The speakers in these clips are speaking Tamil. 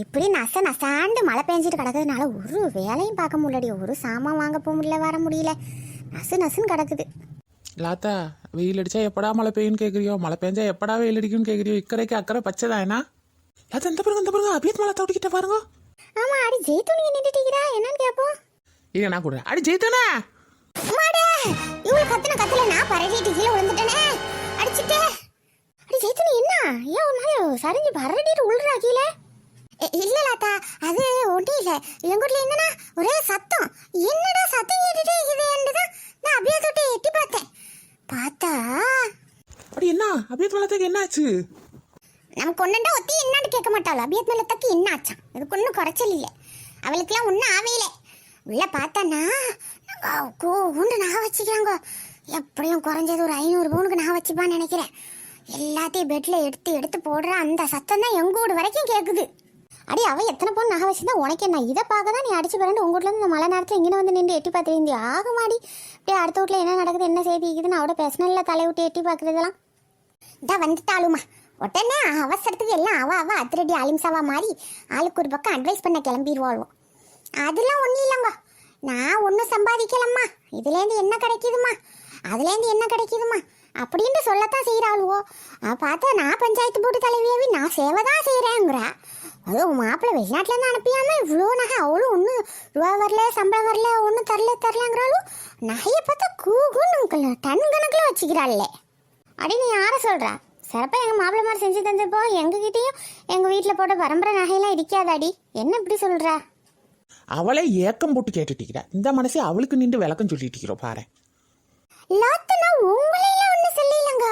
இப்படி நச நசாண்டு மழை பெஞ்சிட்டு கிடக்கிறதுனால ஒரு வேலையும் பார்க்க முடியலடி. ஒரு சாமான் வாங்க போக முடியல வர முடியல. நசு நசுன்னு கிடக்குது. லாத்தா வெயில் அடிச்சா எப்படா மழை பெய்யும்னு கேட்குறியோ மழை பெஞ்சா எப்படா வெயில் அடிக்கும்னு கேட்குறியோ இக்கரைக்கு அக்கறை பச்சை தானே லாத்தா இந்த பாருங்க இந்த பாருங்க அப்படியே மழை தோட்டிக்கிட்ட பாருங்க. ஆமா அடி ஜெய்தூனி நின்றுட்டீங்களா என்னன்னு கேட்போம் இல்ல நான் கூட அடி ஜெயித்தானே மாடே இவ்வளவு கத்துன கத்துல நான் பரடிட்டு கீழே விழுந்துட்டேனே. அடிச்சிட்டே. அடி ஜெய்தூனி என்ன? ஏன் ஒரு மாதிரி சரிஞ்சு பரடிட்டு உள்றா கீழே? இல்ல லாத்தா அது ஒன்றும் இல்ல. எங்க வீட்ல என்னன்னா ஒரே சத்தம். என்னடா சத்தம் கேட்டுட்டே இருக்குது தான் நான் அப்படியே தொட்டு எட்டி பார்த்தேன். பார்த்தா அப்படி என்ன? அப்படியே மழத்துக்கு என்ன ஆச்சு? நமக்கு ஒன்றுண்டா ஒத்தி என்னான்னு கேட்க மாட்டாள்? அபியத் மேலத்தக்கு என்ன ஆச்சான் இதுக்கு ஒன்றும் குறைச்சல் இல்லை. அவளுக்குலாம் ஒன்றும் ஆவையில உள்ள பார்த்தானா கூண்டு நான் வச்சுக்கிறாங்க. எப்படியும் குறைஞ்சது ஒரு ஐநூறு பவுனுக்கு நான் வச்சுப்பான்னு நினைக்கிறேன். எல்லாத்தையும் பெட்ல எடுத்து எடுத்து போடுற அந்த சத்தம் தான் எங்க வீடு வரைக்கும் கேட்குது அடி அவ எத்தனை பொண்ணு நகை வச்சுருந்தா? உனக்கு என்ன? இதை பார்க்க தான் நீ அடிச்சு பிறண்டு உங்கள் வீட்ல இந்த மழை நேரத்தில் இங்கே வந்து நின்று எட்டி பார்த்துருந்தி ஆகுமாடி. அப்படியே அடுத்த வீட்டில் என்ன நடக்குது என்ன செய்தி இருக்குதுன்னு அவட பேசினல தலை விட்டு எட்டி பார்க்குறதெல்லாம். இதா வந்துட்டாளுமா. உடனே அவசரத்துக்கு எல்லாம் அவ அவ அதிரடி அலிம்சாவா மாதிரி ஆளுக்கு ஒரு பக்கம் அட்வைஸ் பண்ண கிளம்பிடுவாளுவோம் அதெல்லாம் ஒன்றும் இல்லைங்க. நான் ஒன்றும் சம்பாதிக்கலம்மா. இதுலேருந்து என்ன கிடைக்குதுமா? அதுலேருந்து என்ன கிடைக்குதுமா? அப்படின்ட்டு சொல்லத்தான் செய்கிறாளுவோ பார்த்தா நான் பஞ்சாயத்து போட்டு தலைவியாவி நான் சேவை தான் செய்கிறேங்கிறா அதுவும் மாப்பிள்ளை வெளிநாட்டிலேருந்து அனுப்பியாம இவ்வளோ நகை அவளும் ஒன்றும் ரூபா வரல சம்பளம் வரல ஒன்றும் தரல தரலங்கிறாலும் நகையை பார்த்தா கூகுன்னு டன் கணக்கில் வச்சுக்கிறாள்லே அடி நீ யாரை சொல்றா? சிறப்பாக எங்கள் மாப்பிள்ளை மாதிரி செஞ்சு தந்தப்போ எங்ககிட்டயும் எங்கள் வீட்டில் போட்ட பரம்பரை நகையெல்லாம் இடிக்காதாடி என்ன இப்படி சொல்றா? அவளே ஏக்கம் போட்டு கேட்டுட்டீங்க இந்த மனசே அவளுக்கு நின்று விளக்கம் சொல்லிட்டு இருக்கிறோம் பாரு லாத்தனா உங்களையெல்லாம் ஒன்றும் சொல்லலங்க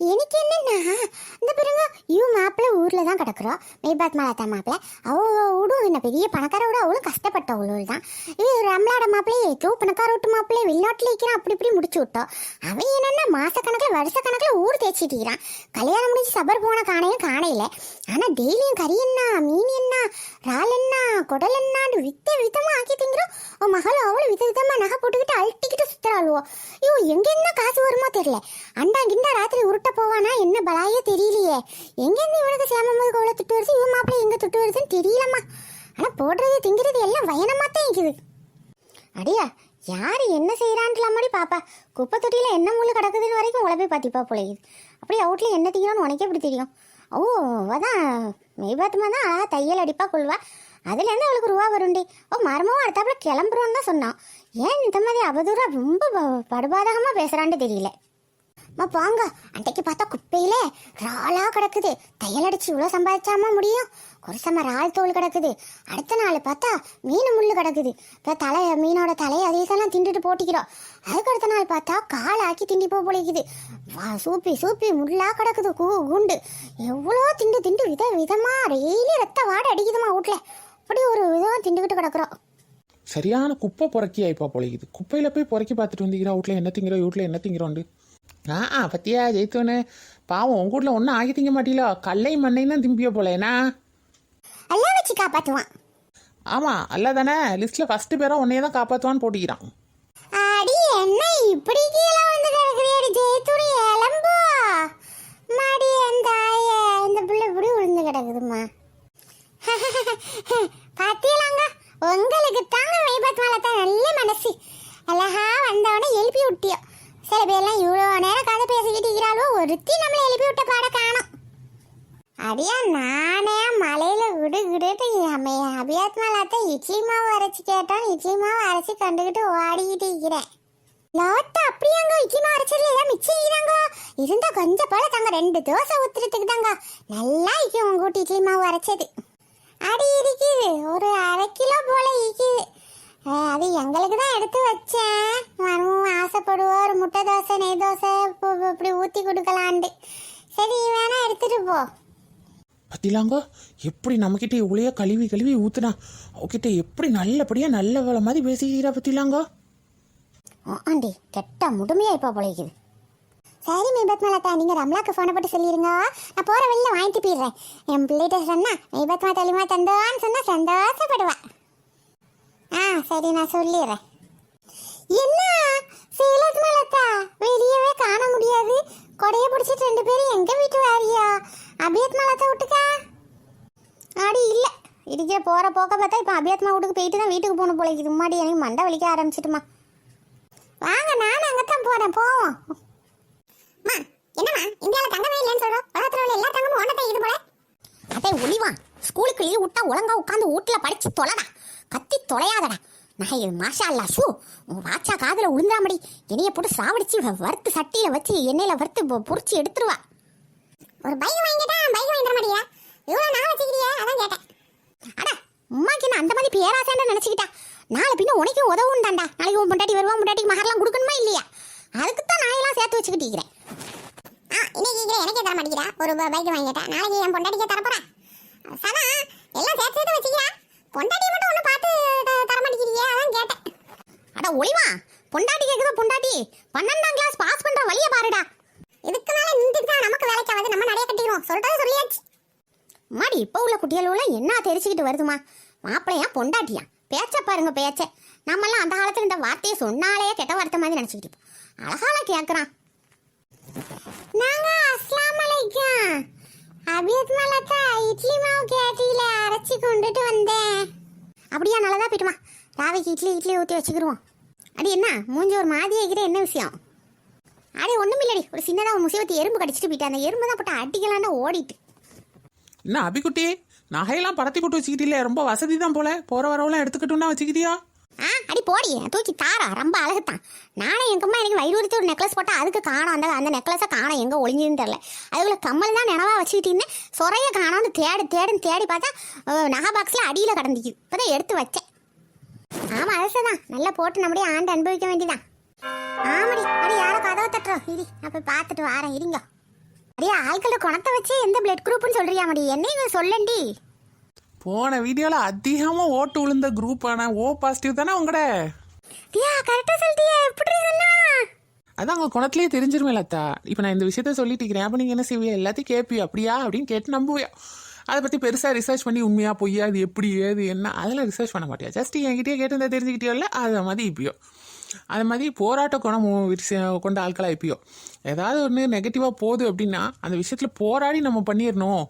எனக்கு என்னன்னா இந்த பிறங்க இவ மாப்பிள்ளை ஊரில் தான் கிடக்குறோம் மேபாத் மாலாத்தா மாப்பிள்ளை அவ விடும் என்ன பெரிய பணக்கார விட அவளும் கஷ்டப்பட்ட அவளும் தான் இது ரம்லாட மாப்பிள்ளை ஏதோ பணக்கார விட்டு மாப்பிள்ளை வெளிநாட்டில் இருக்கிறான் அப்படி இப்படி முடிச்சு விட்டோம் அவன் என்னன்னா மாசக்கணக்கில் வருஷக்கணக்கில் ஊர் தேய்ச்சிட்டு கல்யாணம் முடிஞ்சு சபர் போன காணையும் காணையில். ஆனால் டெய்லியும் கறி என்ன மீன் என்ன ரால் என்ன குடல் என்னான்னு வித்த விதமாக ஆக்கி திங்கிறோம் உன் மகளும் அவளும் வித விதமாக நகை போட்டுக்கிட்டு அழட்டிக்கிட்டு சுத்துறாளுவோ ஐயோ எங்க என்ன காசு வருமோ தெரியல. அண்டா கிண்டா ராத்திரி உருட்ட போவானா? என்ன பலாயே தெரியலையே. எங்கேருந்து இவனுக்கு இவனுக்கு சேமம்போது கோவலை துட்டு வருது? இவன் மாப்பிள்ளை எங்கே துட்டு வருதுன்னு தெரியலம்மா. ஆனால் போடுறது திங்கிறது எல்லாம் வயனமாக தான் இருக்குது. அடியா யார் என்ன செய்கிறான்ட்டு மாதிரி பாப்பா? குப்பை தொட்டியில் என்ன முள் கிடக்குதுன்னு வரைக்கும் உழப்பை பார்த்திப்பா பிள்ளைக்குது அப்படியே அவுட்டில் என்ன திங்கிறோன்னு உனக்கே எப்படி தெரியும்? ஓ அதான். மெய்பாத்துமா தான் அழகாக தையல் அடிப்பா கொள்வா. அதுலேருந்து அவளுக்கு ரூபா வருண்டி ஓ மரமாவும் அடுத்தாப்புல கிளம்புறோன்னு தான் சொன்னான். ஏன் இந்த மாதிரி அவதூறா ரொம்ப ப- படுபாதகமாக பேசுகிறான்னு தெரியல. அம்மா போங்க அன்றைக்கு பார்த்தா குப்பையில ராளா கிடக்குது. தையல் அடிச்சு இவ்வளோ சம்பாதிச்சாமா முடியும்? குருசம்ம ரால் தோல் கிடக்குது. அடுத்த நாள் பார்த்தா மீன் முள் கிடக்குது. இப்போ தலை மீனோட தலையை அதே தான் திண்டுட்டு போட்டிக்கிறோம். அதுக்கு அடுத்த நாள் பார்த்தா கால் ஆக்கி திண்டி போ பொழிக்குது வா சூப்பி சூப்பி முள்ளா கிடக்குது கூ குண்டு. எவ்வளோ திண்டு திண்டு வித விதமாக டெய்லி ரத்த வாடை அடிக்குதுமா வீட்டில் அப்படி ஒரு விதமாக திண்டுக்கிட்டு கிடக்குறோம். சரியான குப்பை புறக்கி ஆயிப்பா பொழைக்குது குப்பையில் போய் புறக்கி பார்த்துட்டு வந்தீங்களா? வீட்டில் என்ன திங்கிறோம்? வீட்டில் என்ன திங்கிறோண்டு ஆ ஆ பத்தியா ஜெயித்தோன்னு. பாவம் உங்க வீட்டில் ஒன்றும் ஆகி திங்க மாட்டீங்களோ? கல்லை மண்ணையும் தான் திம்பிய போல ஏன்னா எல்லாம் வச்சு காப்பாற்றுவான் ஆமாம் அல்ல தானே. லிஸ்ட்டில் ஃபஸ்ட்டு பேராக உன்னையே தான் காப்பாற்றுவான்னு போட்டிக்கிறான். அடி என்ன இப்படி கீழே வந்து கிடக்குறியடி ஜெயத்துடி எலம்போ மாடி அந்த ஆய இந்த புள்ள இப்படி விழுந்து கிடக்குதுமா பாத்தீங்களாங்க உங்களுக்கு தாங்க மெய்பத் மேல தான் நல்ல மனசு அழகா வந்தவனே எழுப்பி விட்டியோ சில பேர்லாம் இவ்வளோ நேரம் கதை பேசிக்கிட்டு இருக்கிறாளோ ஒருத்தி நம்மளை எழுப்பி விட்ட பாட காணும் அடியா நானே மலையில விடு விடுட்டு அம்மைய அபியாத் இட்லி மாவு அரைச்சி கேட்டான். இட்லி மாவு அரைச்சி கண்டுக்கிட்டு ஓடிக்கிட்டு இருக்கிறேன். நோட்டு அப்படியாங்க இட்லி மாவு அரைச்சதுல எல்லாம் மிச்சம் இருக்கிறாங்க இருந்தா கொஞ்சம் போல தாங்க. ரெண்டு தோசை ஊத்துறதுக்கு தாங்க நல்லா இருக்கும் உங்க கூட்டி இட்லி மாவு அரைச்சது. அடி இருக்குது ஒரு அரை கிலோ போல இருக்குது அது எங்களுக்கு தான் எடுத்து வச்சேன். மனமும் ஆசைப்படுவோம் ஒரு முட்டை தோசை நெய் தோசை இப்படி ஊற்றி கொடுக்கலான்ட்டு. சரி வேணா எடுத்துட்டு போ. பத்திலாங்கோ எப்படி நம்மக்கிட்ட இவ்வளையோ கழுவி கழுவி ஊத்துனா அவகிட்ட எப்படி நல்லபடியாக நல்ல வேலை மாதிரி பேசிக்கிறா பத்திலாங்க? ஆண்டி கெட்ட முடுமையாக இப்போ பழகிது. சரி மெய்பத் மலத்தா நீங்கள் ரம்லாக்கு ஃபோனை போட்டு சொல்லிடுங்க நான் போகிற வெளில வாங்கிட்டு போயிடுறேன். என் பிள்ளைகிட்ட சொன்னா மெய்பத் மா தெளிமா தந்தோன்னு சொன்னால் சந்தோஷப்படுவா. ஆ சரி நான் சொல்லிடுறேன். என்ன சேலத் மலத்தா வெளியவே காண முடியாது கொடைய பிடிச்சிட்டு ரெண்டு பேரும் எங்க வீட்டு வாரியா அபியத் மலத்தை விட்டுக்கா அடி இல்ல இடிக்கிற போகிற போக்க பார்த்தா இப்போ அபியாத்மா வீட்டுக்கு போயிட்டு தான் வீட்டுக்கு போகணும் போல இது முன்னாடி எனக்கு மண்டை வலிக்க ஆரம்பிச்சிட்டுமா. வாங்க நானும் அங்கே தான் போகிறேன் போவோம் என்னம்மா இந்தியாவில் தங்கமே இல்லைன்னு சொல்கிறோம் உலகத்தில் உள்ள எல்லா தங்கமும் ஒன்றத்தை இது போல. அதே ஒளிவான் ஸ்கூலுக்கு லீவ் விட்டா ஒழுங்கா உட்காந்து வீட்டில் படித்து தொலைடா. கத்தி தொலையாதடா. நான் இது மாஷா அல்லா ஷூ உன் வாச்சா காதில் உளுந்தாமடி என்னைய போட்டு சாவடிச்சு வறுத்து சட்டியில் வச்சு எண்ணெயில் வறுத்து பொ- எடுத்துருவா. ஒரு பைக் வாங்கிட்டா பைக் வாங்கிட தர மாட்டேங்கிறா. இவ்வளோ நாள் வச்சுக்கிறியா? அதான் கேட்டேன். அடா உமாக்கு என்ன அந்த மாதிரி பேராசைன்னு நினச்சிக்கிட்டா? நாளை பின்ன உனக்கும் உதவும் தாண்டா நாளைக்கு உன் பொண்டாட்டி வருவா பொண்டாட்டிக்கு மகர்லாம் கொடுக்கணுமா இல்லையா? அதுக்கு தான் நான் எல்லாம் சேர்த்து வச்சுக்கிட்டிருக்கிறேன் ஆ இன்னைக்கு கேட்குற எனக்கே தர மாட்டேங்கிறா ஒரு பைக் வாங்கிட்டேன் நாளைக்கு என் பொண்டாட்டிக்கே தரப்போறேன் சனா எல்லாம் சேர்த்து சேர்த்து வச்சுக்கிறா. பொண்டாட்டியை மட்டும் ஒன்று பார்த்து தர மாட்டேங்கிறியே அதான் கேட்டேன். அட ஒளிவா. பொண்டாட்டி கேட்குதோ பொண்டாட்டி? பன்னெண்டாம் கிளாஸ் பாஸ் பண்ணுற வழியை பாருடா. இதுக்கு மேலே நின்றுட்டு தான் நமக்கு வேலைக்கு ஆகாது. நம்ம நிறைய கட்டிடுவோம் சொல்றது சொல்லியாச்சு. மாடி இப்போ உள்ள குட்டிகளோட என்ன தெரிச்சுக்கிட்டு வருதுமா? மாப்பிள்ளையா பொண்டாட்டியா? பேச்ச பாருங்க பேச்ச. நம்மெல்லாம் அந்த காலத்துல இந்த வார்த்தையை சொன்னாலே கெட்ட வார்த்தை மாதிரி நினைச்சுக்கிட்டு அழகால கேக்குறான். நாங்க அஸ்லாம் அலைக்கும் அபியத் மலக்கா இட்லி மாவு கேட்டியில அரைச்சி கொண்டுட்டு வந்தேன். அப்படியா நல்லதா போயிட்டுமா. ராவைக்கு இட்லி இட்லி ஊற்றி வச்சுக்கிருவோம். அடி என்ன? மூஞ்சி ஒரு மாதிரி ஆகிற என்ன விஷயம்? அடி ஒன்றும் இல்லடி ஒரு சின்னதாக ஒரு முசிவத்தி எறும்பு கடிச்சிட்டு போயிட்டு அந்த எறும்பு தான் போட்டு அடிக்கலான்னு ஓடிட்டு. என்ன அபிக்குட்டி? நகையெல்லாம் படத்தி போட்டு வச்சுக்கிட்டீங்களே ரொம்ப வசதி தான் போல. போற வரவெல்லாம் எடுத்துக்கிட்டோம்னா வச்சுக்கிட்டியா? ஆ அடி போடி தூக்கி தாரா ரொம்ப அழகுத்தான். நானே எங்கம்மா எனக்கு வயிறு ஒரு நெக்லஸ் போட்டால் அதுக்கு காணும். அந்த அந்த நெக்லஸை காணும் எங்கே ஒளிஞ்சுன்னு தெரில அதுக்குள்ள கம்மல் தான் நினவா வச்சுக்கிட்டு இருந்தேன். சொறைய காணான்னு தேடு தேடுன்னு தேடி பார்த்தா அஹ், நகை பாக்ஸ்ல அடியில கடந்துக்குது. இப்பதான் எடுத்து வச்சேன். ஆமா அழகுதான் நல்லா போட்டு நம்முடைய ஆண்டு அனுபவிக்க வேண்டியதான் ஆமாடி அடி யாரோ கதவை தட்டுறோம். இடி நான் போய் பார்த்துட்டு வாரேன். இருங்க. அடியா ஆட்கள குணத்தை வச்சு எந்த பிளட் குரூப்னு சொல்றியா மடி என்ன இது சொல்லண்டி? போன வீடியோல அதிகமா ஓட்டு விழுந்த குரூப் ஆனா ஓ பாசிட்டிவ் தானே உங்கட? டியா கரெக்டா சொல்லிட்டியா எப்படி சொன்னா அதான் உங்க குணத்திலேயே தெரிஞ்சிருமே லத்தா இப்போ நான் இந்த விஷயத்த சொல்லிட்டு இருக்கிறேன் அப்போ நீங்கள் என்ன செய்வியா எல்லாத்தையும் கேட்பியா? அப்படியா? அப்படின்னு கேட்டு நம்புவியா? அதை பற்றி பெருசாக ரிசர்ச் பண்ணி உண்மையா பொய்யா? அது எப்படி? ஏது? என்ன? அதெல்லாம் ரிசர்ச் பண்ண மாட்டியா? ஜஸ்ட் என்கிட்டயே கேட்டு இருந்தா தெரிஞ்சுக்கிட்டியோல்ல? அதை மாதிரி இப்பயோ அது மாதிரி போராட்ட குணம் கொண்ட ஆட்களாக இப்பயோ. ஏதாவது ஒன்று நெகட்டிவாக போகுது அப்படின்னா அந்த விஷயத்தில் போராடி நம்ம பண்ணிடணும்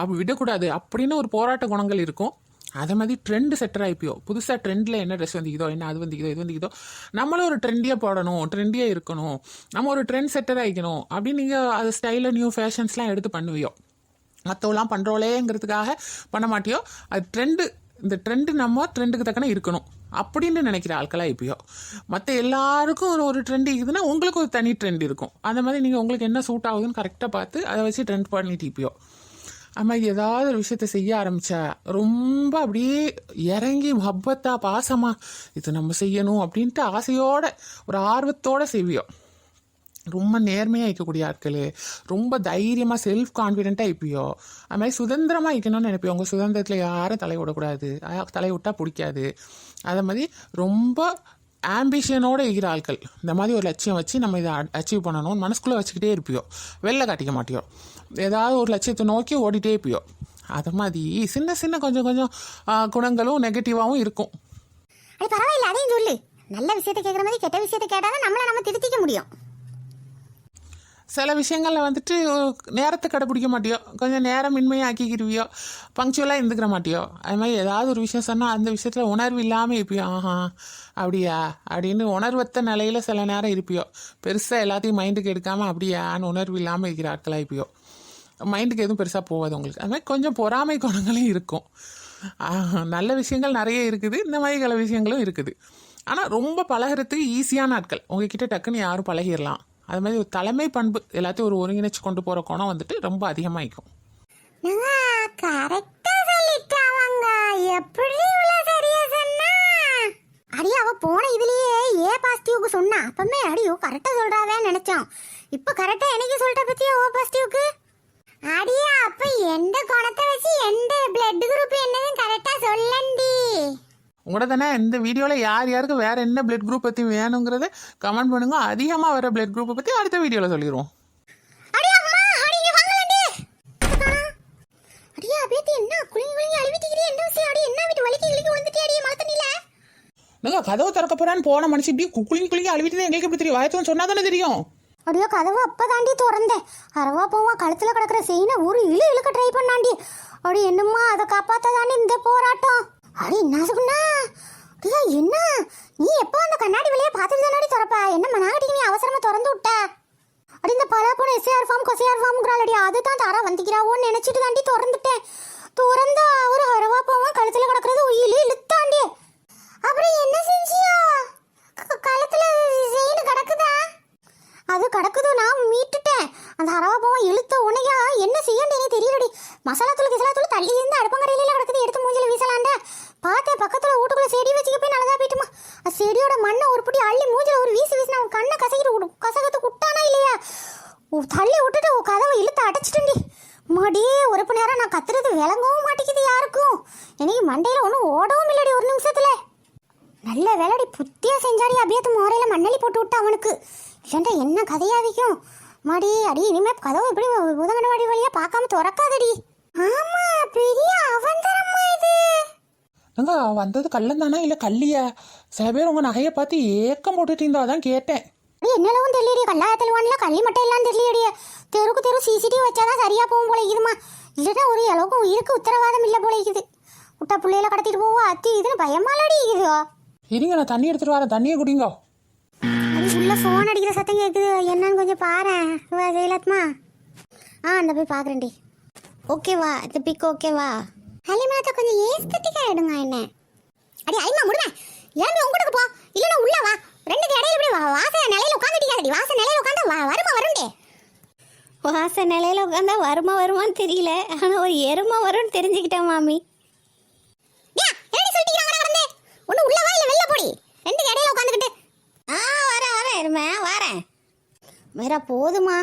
அப்படி விடக்கூடாது. அப்படின்னு ஒரு போராட்ட குணங்கள் இருக்கும். அதே மாதிரி ட்ரெண்டு செட்டர் ஆயிப்பியோ புதுசாக ட்ரெண்டில் என்ன ட்ரெஸ் வந்துக்குதோ என்ன அது வந்துக்குதோ இது வந்துக்குதோ நம்மளும் ஒரு ட்ரெண்டியாக போடணும் ட்ரெண்டியாக இருக்கணும். நம்ம ஒரு ட்ரெண்ட் செட்டர் ஆகிக்கணும் அப்படின்னு நீங்கள் அது ஸ்டைலில் நியூ ஃபேஷன்ஸ்லாம் எடுத்து பண்ணுவியோ. மற்றவெல்லாம் பண்ணுறோலேங்கிறதுக்காக பண்ண மாட்டியோ. அது ட்ரெண்டு இந்த ட்ரெண்டு நம்ம ட்ரெண்டுக்கு தக்கன இருக்கணும். அப்படின்னு நினைக்கிற ஆட்களாக இப்பயோ. மற்ற எல்லாருக்கும் ஒரு ஒரு ட்ரெண்ட் இருக்குதுன்னா உங்களுக்கு ஒரு தனி ட்ரெண்ட் இருக்கும். அந்த மாதிரி நீங்கள் உங்களுக்கு என்ன சூட் ஆகுதுன்னு கரெக்டாக பார்த்து அதை வச்சு ட்ரெண்ட் பண்ணிட்டு இப்பயோ. அது மாதிரி ஏதாவது ஒரு விஷயத்த செய்ய ஆரம்பித்தா ரொம்ப அப்படியே இறங்கி மப்பத்தா பாசமா இது நம்ம செய்யணும் அப்படின்ட்டு ஆசையோட ஒரு ஆர்வத்தோட செய்வியோ. ரொம்ப நேர்மையாக இருக்கக்கூடிய ஆட்கள் ரொம்ப தைரியமாக செல்ஃப் கான்ஃபிடென்ட்டாக இருப்பியோ. அது மாதிரி சுதந்திரமாக இருக்கணும்னு நினைப்பியோ. உங்கள் சுதந்திரத்தில் யாரும் தலை விடக்கூடாது. தலை விட்டால் பிடிக்காது. அதே மாதிரி ரொம்ப ஆம்பிஷனோட இருக்கிற ஆட்கள். இந்த மாதிரி ஒரு லட்சியம் வச்சு நம்ம இதை அச்சீவ் பண்ணணும் மனசுக்குள்ளே வச்சுக்கிட்டே இருப்பியோ. வெளில காட்டிக்க மாட்டியோ. ஏதாவது ஒரு லட்சியத்தை நோக்கி ஓடிட்டே இருப்பியோ. அது மாதிரி சின்ன சின்ன கொஞ்சம் கொஞ்சம் குணங்களும் நெகட்டிவாகவும் இருக்கும். அது பரவாயில்ல அதையும் சொல்லு. நல்ல விஷயத்தை கேட்குற மாதிரி கெட்ட விஷயத்தை கேட்டாலும் நம்மளை நம்ம திருத்திக்க முடியும். சில விஷயங்களில் வந்துட்டு நேரத்தை கடைப்பிடிக்க மாட்டியோ கொஞ்சம் நேரம் மின்மையாக பங்க்சுவலாக இருந்துக்கிற மாட்டியோ அது மாதிரி ஏதாவது ஒரு விஷயம் சொன்னால் அந்த விஷயத்தில் உணர்வு இல்லாமல் இருப்பியோ ஆஹா அப்படியா அப்படின்னு உணர்வத்த நிலையில் சில நேரம் இருப்பியோ பெருசாக எல்லாத்தையும் மைண்டுக்கு எடுக்காமல் அப்படியான்னு உணர்வு இல்லாமல் இருக்கிற ஆட்களாக இருப்பியோ மைண்டுக்கு எதுவும் பெருசாக போகாது உங்களுக்கு. அது மாதிரி கொஞ்சம் பொறாமை குணங்களும் இருக்கும். நல்ல விஷயங்கள் நிறைய இருக்குது இந்த மாதிரி சில விஷயங்களும் இருக்குது. ஆனால் ரொம்ப பழகுறதுக்கு ஈஸியான ஆட்கள். உங்ககிட்ட டக்குன்னு யாரும் பழகிடலாம் அது மாதிரி ஒரு தலைமை பண்பு எல்லாத்தையும் ஒரு ஒருங்கிணைச்சு கொண்டு போகிற குணம் வந்துட்டு ரொம்ப அதிகமாகிக்கும் கரெக்டா எப்படி சொன்னா? அடி அவ போன இதுலயே ஏ பாசிட்டிவ்க்கு சொன்னா. அப்பமே அடியோ கரெக்டா சொல்றாவே நினைச்சோம் இப்ப கரெக்டா எனக்கு சொல்ற பத்தியா ஓ பாசிட்டிவ்க்கு அடியா அப்ப எந்த குணத்தை வச்சு எந்த பிளட் குரூப் என்னதுன்னு கரெக்டா சொல்லண்டி. உங்களோட தானே இந்த வீடியோவில் யார் யாருக்கு வேறு என்ன பிளட் குரூப் பற்றி வேணுங்கிறத கமெண்ட் பண்ணுங்க. அதிகமாக வர பிளட் குரூப்பை பற்றி அடுத்த வீடியோவில் சொல்லிடுவோம் நீங்கள் கதவு திறக்க போகிறான்னு போன மனுஷன் இப்படி குளிங்க குளிங்க அழுவிட்டு எங்களுக்கு தெரியும். வாயத்துன்னு சொன்னால் தானே தெரியும்? அப்படியோ கதவு அப்பதாண்டி திறந்தேன். அரவா போவா கழுத்துல கிடக்குற செயினை ஒரு இழு இழுக்க ட்ரை பண்ணாண்டி. அப்படி என்னம்மா அதை காப்பாத்தாதாண்டி இந்த போராட்டம்? அடி நசுக்குண்ணா ஐயா என்ன? நீ எப்போ அந்த கண்ணாடி வெளியே பார்த்துட்டு தானடி திறப்ப? என்ன மனாகட்டிக்கு நீ அவசரமா திறந்து விட்ட? அடி இந்த பலாப்பழம் எஸ்ஏஆர் ஃபார்ம் கொசிஆர் ஃபார்ம்ங்கிறாளடி அதுதான் தாரா வந்திக்கிறாவோன்னு நினைச்சிட்டு தாண்டி திறந்துட்டேன். திறந்தா ஒரு அரவா போவோம் கழுத்துல கிடக்குறது உயிலு இழுத்தாண்டி. அப்புறம் என்ன செஞ்சியா? க- கழுத்துல செயின் கிடக்குதா? அது கிடக்குது நான் மீட்டுட்டேன். அந்த அரவா போவோம் இழுத்த உனையா என்ன செய்யண்டேனே தெரியலடி. மசாலா தூள் கிசலா தூள் தள்ளி இருந்து அடுப்பங்கரையில கிடக்குது. எடுத்து மூஞ்சில வீசலாண்ட பார்த்தேன் பக்கத்துல வீட்டுக்குள்ள செடி வச்சுக்க போய் நல்லதா போயிட்டுமா. அந்த செடியோட மண்ணை உருப்படி அள்ளி மூஞ்சில ஒரு வீசி வீசினா அவன் கண்ணை கசகிட்டு விடு கசகத்து குட்டானா இல்லையா? தள்ளி விட்டுட்டு உன் கதவை இழுத்து அடைச்சிட்டுண்டி மடியே ஒரு மணி நேரம் நான் கத்துறது விளங்கவும் மாட்டேங்குது யாருக்கும். எனக்கு மண்டையில் ஒன்றும் ஓடவும் இல்லடி ஒரு நிமிஷத்தில். நல்ல வேலைடி புத்தியாக செஞ்சாடி அபியத்து மோரையில் மண்ணலி போட்டு விட்டா அவனுக்கு. இல்லைண்டா என்ன கதையா வைக்கும்? மாடி அடி இனிமே கதவு இப்படி உதங்கன வாடி வழியா பார்க்காம திறக்காதடி. ஆமா பெரிய அவந்தரம்மா இது. அங்க வந்தது கள்ளம் தானா இல்லை கல்லியா சில பேர் உங்கள் நகையை பார்த்து ஏக்கம் போட்டுட்டு இருந்தா அதான் கேட்டேன். அடி என்னளவும் தெரியலடி கல்லாயத்தில் வாங்கல கள்ளி மட்டும் எல்லாம் தெரியலடி தெருக்கு தெரு சிசிடிவி வச்சாதான் சரியா போகும் போல இருக்குதுமா இல்லைன்னா ஒரு அளவுக்கு உயிருக்கு உத்தரவாதம் இல்லை போல இருக்குது. விட்டா பிள்ளையில கடத்திட்டு போவோம் அத்தி இதுன்னு பயமாலடி இருக்குதோ இருங்க நான் தண்ணி எடுத்துட்டு வரேன். தண்ணியை குடிங்க. ஃபோன் அடிக்கிற சத்தம் கேட்குது என்னன்னு கொஞ்சம் பாரேன் வா ஜெயலத்மா ஆ அந்த போய் பார்க்குறேன்டி ஓகேவா இந்த பிக் ஓகேவா ஹலிமாத்த கொஞ்சம் ஏஸ்தட்டிக்காக எடுங்க என்ன. அடி ஐமா முடுவேன் ஏன் உங்களுக்கு போ? இல்லைன்னா உள்ள வா. ரெண்டுக்கு இடையில இப்படி வா- வாச நிலையில உட்காந்துட்டீங்க வாச நிலையில உட்காந்தா வ- வருமா வருண்டே வாச நிலையில உட்காந்தா வருமா வருமான்னு தெரியல. ஆனா ஒரு எருமை வரும்னு தெரிஞ்சுக்கிட்டேன் மாமி. ஏன் என்னடி சொல்லிட்டீங்க கடந்து ஒன்று உள்ள வா இல்லை வெளில போடி ரெண்டுக்கு இடையில உட்காந்துக்கிட்டு ஆ வரேன் வரேன் எருமை வரேன் மீரா போதுமா?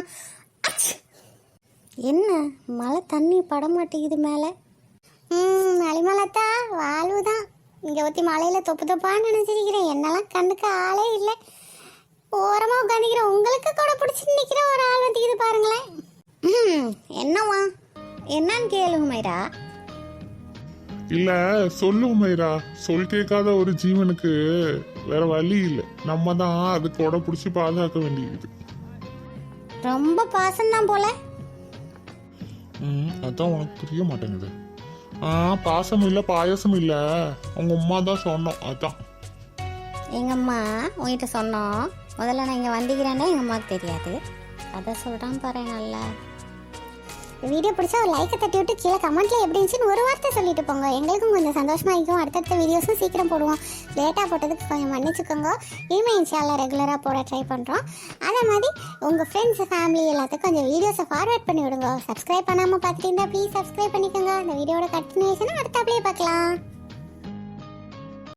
என்ன? மழை தண்ணி பட மாட்டேங்குது மேலே. ம் மலிமலத்தா வாழ்வு தான் இங்கே ஒத்தி மலையில் தொப்பு தொப்பான்னு நினச்சிருக்கிறேன். என்னெல்லாம் கண்ணுக்கு ஆளே இல்லை. ஓரமாக உட்காந்துக்கிறேன். உங்களுக்கு கூட பிடிச்சி நிற்கிற ஒரு ஆள் வந்துக்குது பாருங்களேன். ம் என்னவா என்னன்னு கேளு மைரா இல்ல சொல்லு மைரா சொல் கேட்காத ஒரு ஜீவனுக்கு வேற வழி இல்லை. நம்ம தான் அது கொடை பிடிச்சி பாதுகாக்க வேண்டியது ரொம்ப பாசம்தான் போல. ம் அதான் உனக்கு புரிய மாட்டேங்குது ஆ பாசம் இல்ல பாயசம் இல்ல. உங்க அம்மா தான் சொன்னோம் அதான். எங்க அம்மா உங்ககிட்ட சொன்னோம். முதல்ல நான் இங்கே வந்திக்கிறேன்னே எங்கள் அம்மாவுக்கு தெரியாது. அதை சொல்கிறான் பாரு நல்லா வீடியோ பிடிச்சா ஒரு லைக்கை தட்டி விட்டு கீழே கமெண்ட்ல எப்படி இருந்துச்சுன்னு ஒரு வார்த்தை சொல்லிட்டு போங்க. எங்களுக்கும் கொஞ்சம் சந்தோஷமா இருக்கும். அடுத்தடுத்த வீடியோஸும் சீக்கிரம் போடுவோம். லேட்டாக போட்டதுக்கு கொஞ்சம் மன்னிச்சுக்கோங்க. இனிமேல் இன்ஷியாவில் ரெகுலராக போட ட்ரை பண்ணுறோம் அதே மாதிரி உங்கள் ஃப்ரெண்ட்ஸ் ஃபேமிலி எல்லாத்துக்கும் கொஞ்சம் வீடியோஸை ஃபார்வர்ட் பண்ணி விடுங்க. சப்ஸ்கிரைப் பண்ணாமல் பார்த்துட்டு இருந்தால் ப்ளீஸ் சப்ஸ்கிரைப் பண்ணிக்கோங்க அந்த வீடியோட கண்டினியூஷனை அடுத்த அப்படியே பார்க்கலாம்.